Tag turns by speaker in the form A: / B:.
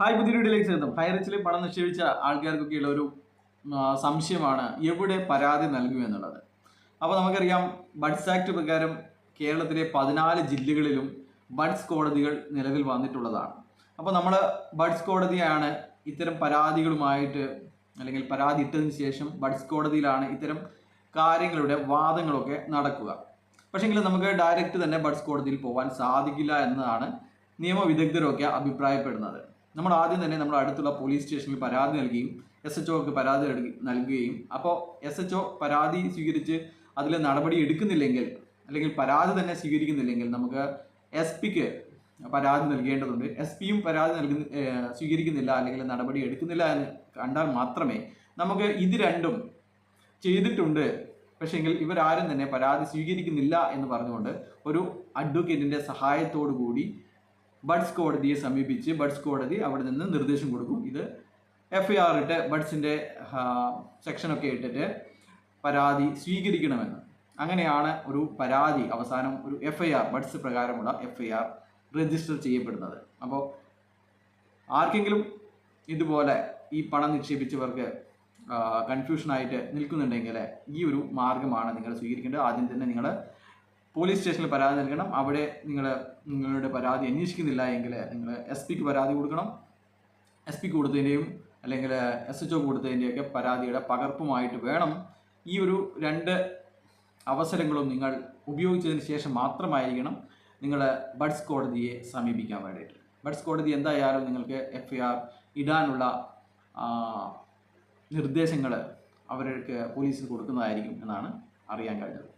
A: Hi പുതിയ വീഡിയോയിലേക്ക് സ്വാഗതം. ഹൈറിച്ചിൽ പണം നിക്ഷേപിച്ച ആൾക്കാർക്കൊക്കെയുള്ള ഒരു സംശയമാണ് എവിടെ പരാതി നൽകും എന്നുള്ളത്. അപ്പോൾ നമുക്കറിയാം ബഡ്സ് ആക്ട് പ്രകാരം കേരളത്തിലെ പതിനാല് ജില്ലകളിലും ബഡ്സ് കോടതികൾ നിലവിൽ വന്നിട്ടുള്ളതാണ്. അപ്പോൾ നമ്മൾ ബഡ്സ് കോടതിയാണ് ഇത്തരം പരാതികളുമായിട്ട് അല്ലെങ്കിൽ പരാതി ഇട്ടതിന് ശേഷം ബഡ്സ് കോടതിയിലാണ് ഇത്തരം കാര്യങ്ങളുടെ വാദങ്ങളൊക്കെ നടക്കുക. പക്ഷേങ്കിൽ നമുക്ക് ഡയറക്റ്റ് തന്നെ ബഡ്സ് കോടതിയിൽ പോകാൻ സാധിക്കില്ല എന്നതാണ് നിയമവിദഗ്ധരൊക്കെ അഭിപ്രായപ്പെടുന്നത്. നമ്മൾ ആദ്യം തന്നെ നമ്മുടെ അടുത്തുള്ള പോലീസ് സ്റ്റേഷനിൽ പരാതി നൽകുകയും എസ് എച്ച് ഒക്ക് പരാതി നൽകി- നൽകുകയും. അപ്പോൾ എസ് എച്ച് ഒ പരാതി സ്വീകരിച്ച് അതിൽ നടപടി എടുക്കുന്നില്ലെങ്കിൽ അല്ലെങ്കിൽ പരാതി തന്നെ സ്വീകരിക്കുന്നില്ലെങ്കിൽ നമുക്ക് എസ് പിക്ക് പരാതി നൽകേണ്ടതുണ്ട്. എസ് പിയും പരാതി നൽകുന്ന സ്വീകരിക്കുന്നില്ല അല്ലെങ്കിൽ നടപടി എടുക്കുന്നില്ല എന്ന് കണ്ടാൽ മാത്രമേ നമുക്ക് ഇത് രണ്ടും ചെയ്തിട്ടുണ്ട്. പക്ഷേങ്കിൽ ഇവരാരും തന്നെ പരാതി സ്വീകരിക്കുന്നില്ല എന്ന് പറഞ്ഞുകൊണ്ട് ഒരു അഡ്വക്കേറ്റിന്റെ സഹായത്തോടു കൂടി ബഡ്സ് കോടതിയെ സമീപിച്ച് ബഡ്സ് കോടതി അവിടെ നിന്ന് നിർദ്ദേശം കൊടുക്കും. ഇത് എഫ് ഐ ആർ ഇട്ട് ബഡ്സിന്റെ സെക്ഷനൊക്കെ ഇട്ടിട്ട് പരാതി സ്വീകരിക്കണമെന്ന്. അങ്ങനെയാണ് ഒരു പരാതി അവസാനം ഒരു എഫ് ഐ ആർ ബഡ്സ് പ്രകാരമുള്ള എഫ് ഐ ആർ രജിസ്റ്റർ ചെയ്യപ്പെടുന്നത്. അപ്പോൾ ആർക്കെങ്കിലും ഇതുപോലെ ഈ പണം നിക്ഷേപിച്ചവർക്ക് കൺഫ്യൂഷനായിട്ട് നിൽക്കുന്നുണ്ടെങ്കിൽ ഈ ഒരു മാർഗമാണ് നിങ്ങൾ സ്വീകരിക്കേണ്ടത്. ആദ്യം തന്നെ നിങ്ങൾ പോലീസ് സ്റ്റേഷനിൽ പരാതി നൽകണം. അവിടെ നിങ്ങൾ നിങ്ങളുടെ പരാതി അന്വേഷിക്കുന്നില്ല എങ്കിൽ നിങ്ങൾ എസ് പിക്ക് പരാതി കൊടുക്കണം. എസ് പിക്ക് കൊടുത്തതിന്റെയും അല്ലെങ്കിൽ എസ് എച്ച് ഒ കൊടുത്തതിന്റെയൊക്കെ പരാതിയുടെ പകർപ്പുമായിട്ട് വേണം. ഈ ഒരു രണ്ട് അവസരങ്ങളും നിങ്ങൾ ഉപയോഗിച്ചതിന് ശേഷം മാത്രമായിരിക്കണം നിങ്ങൾ ബഡ്സ് കോടതിയെ സമീപിക്കാൻ വേണ്ടിയിട്ട്. ബഡ്സ് കോടതി എന്തായാലും നിങ്ങൾക്ക് എഫ് ഇടാനുള്ള നിർദ്ദേശങ്ങൾ അവർക്ക് പോലീസിന് കൊടുക്കുന്നതായിരിക്കും എന്നാണ് അറിയാൻ കഴിഞ്ഞത്.